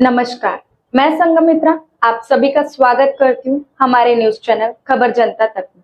नमस्कार. मैं संगमित्रा आप सभी का स्वागत करती हूँ हमारे न्यूज चैनल खबर जनता तक में।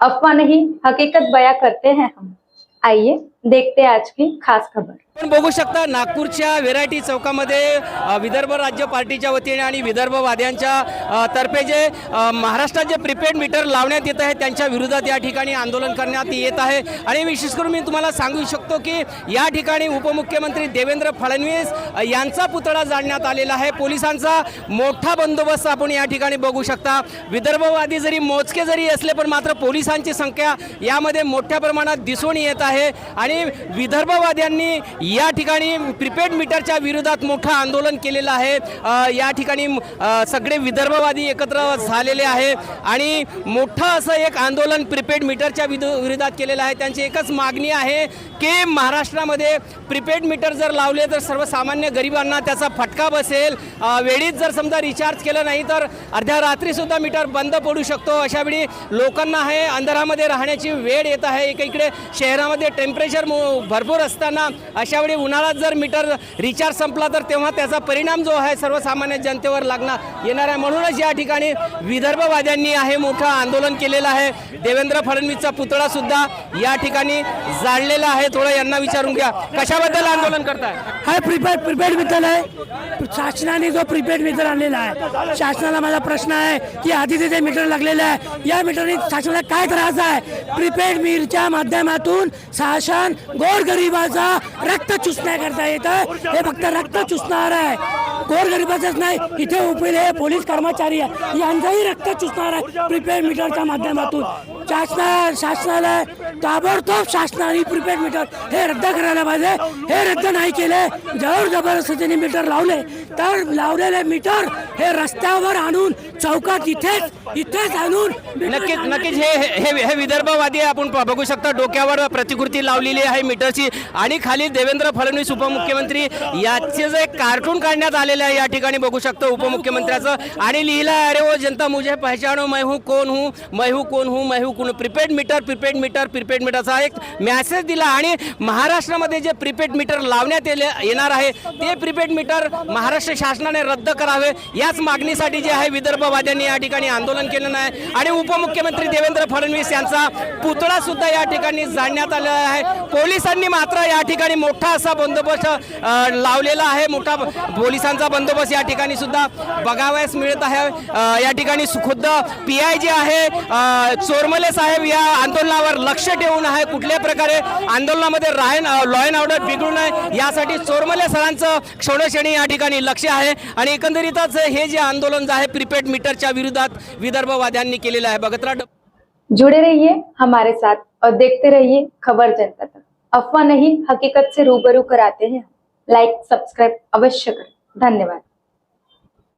अफवाह नहीं हकीकत बयां करते हैं हम। आइए देखते आज की खास खबर. आपण बघू शकता नागपूरच्या व्हेरायटी चौकामध्ये विदर्भ राज्य पार्टीच्या वतीने आणि विदर्भवाद्यांच्या तर्फे जे महाराष्ट्रात जे प्रीपेड मीटर लावण्यात येत आहे त्यांच्या विरोधात या ठिकाणी आंदोलन करण्यात येत आहे. आणि विशेष करून मी तुम्हाला सांगू शकतो की या ठिकाणी उपमुख्यमंत्री देवेंद्र फडणवीस यांचा पुतळा जाळण्यात आलेला आहे. पोलिसांचा मोठा बंदोबस्त आपण या ठिकाणी बघू शकता. विदर्भवादी जरी मोजके जरी असले पण मात्र पोलिसांची संख्या यामध्ये मोठ्या प्रमाणात दिसून येत आहे. आणि विदर्भवाद्यांनी या ठिकाणी प्रीपेड मीटरच्या विरोधात मोठं आंदोलन केलेलं आहे. या ठिकाणी सगळे विदर्भवादी एकत्र झालेले आहे आणि मोठं असं एक आंदोलन प्रीपेड मीटरच्या विरोधात केलेलं आहे. त्यांची एकच मागणी आहे की महाराष्ट्रामध्ये प्रीपेड मीटर जर लावले तर सर्वसामान्य गरिबांना त्याचा फटका बसेल. वेळीत वेळीच जर समजा रिचार्ज केलं नाही तर अर्ध्या रात्रीसुद्धा मीटर बंद पडू शकतो. अशावेळी लोकांना हे अंधारामध्ये राहण्याची वेळ येत आहे. एकीकडे शहरामध्ये टेम्परेचर भरपूर असताना अशावेळी उन्हाळ्यात जर मीटर रिचार्ज संपला तर तेव्हा त्याचा परिणाम जो आहे सर्वसामान्य जनतेवर लागणार येणार आहे. म्हणूनच या ठिकाणी विदर्भवाद्यांनी आहे मोठं आंदोलन केलेलं आहे. देवेंद्र फडणवीसचा पुतळा सुद्धा या ठिकाणी जाळलेला आहे. थोडं यांना विचारून घ्या. कशाबद्दल आंदोलन करताय? हा प्रीपेड प्रीपेड मीटर आहे शासनाने जो प्रीपेड मीटर आणलेला आहे शासनाला माझा प्रश्न आहे की आधी तिथे मीटर लागलेलं आहे या मीटरने शासनाला काय त्रास आहे? प्रीपेड मीटरच्या माध्यमातून शासन गोरगरिबाचा रक्त चुसण्या करता येतं. हे फक्त रक्त चुसणार आहे. गोरगरिबाचंच नाही इथे उभे पोलीस कर्मचारी आहे. यांचंही रक्त चुसणार आहे प्रीपेड मीटरच्या माध्यमातून. शासना शासनाला ताबडतोब शासनाने प्रीपेड मीटर हे रद्द करायला पाहिजे. हे रद्द नाही केले जर जबरदस्तीने मीटर लावले तर लावलेले मीटर हे रस्त्यावर आणून चौकात इथेच इथेच आणून नक्कीच नक्कीच हे हे विदर्भवादी आहे. आपण बघू शकता डोक्यावर प्रतिकृती लावलेली आहे मीटरची. आणि खाली देवेंद्र फडणवीस उपमुख्यमंत्री याचे जे कार्टून काढण्यात आलेलं आहे या ठिकाणी बघू शकतो उपमुख्यमंत्र्याचं. आणि लिहिलं अरे ओ जनता मुझे पहचानो मैं हूँ कोण हूँ? मैं हूँ कोण हूँ मैं हूँ कोण prepaid meter prepaid meter prepaid मीटरचा एक मेसेज दिला. आणि महाराष्ट्रामध्ये जे प्रीपेड मीटर लावण्यात येले येणार आहे ते प्रीपेड मीटर महाराष्ट्र शासनाने रद्द करावे. याच मागणीसाठी जे आहे विदर्भवाद्यांनी या ठिकाणी आंदोलन केलेलं आहे. आणि उपमुख्यमंत्री देवेंद्र फडणवीस यांचा पुतळा सुद्धा या ठिकाणी जाळण्यात आलेला आहे. पोलिसांनी मात्र या ठिकाणी मोठा असा बंदोबस्त लावलेला आहे. मोठा पोलिसांचा बंदोबस्त या ठिकाणी सुद्धा बघावयास मिळत आहे. या ठिकाणी खुद्द पी आय जे आहे चोरमले साहेब या आंदोलनावर लक्ष ठेवून आहे. कुठल्या प्रकारे आंदोलनामध्ये राय लॉ अँड ऑर्डर बिघडू नये यासाठी चोरमले सरांचं क्षणक्षणी या ठिकाणी लक्ष आहे. आणि एकंदरीतच हे जे आंदोलन जे आहे प्रीपेड मीटरच्या विरोधात विदर्भवाद्यांनी केलेलं आहे. बघतरा जुड़े रहिए हमारे साथ. और देखते रहिए खबर जनता तक. अफवाह नहीं हकीकत से रूबरू कराते हैं लाइक सब्सक्राइब अवश्य करें. धन्यवाद.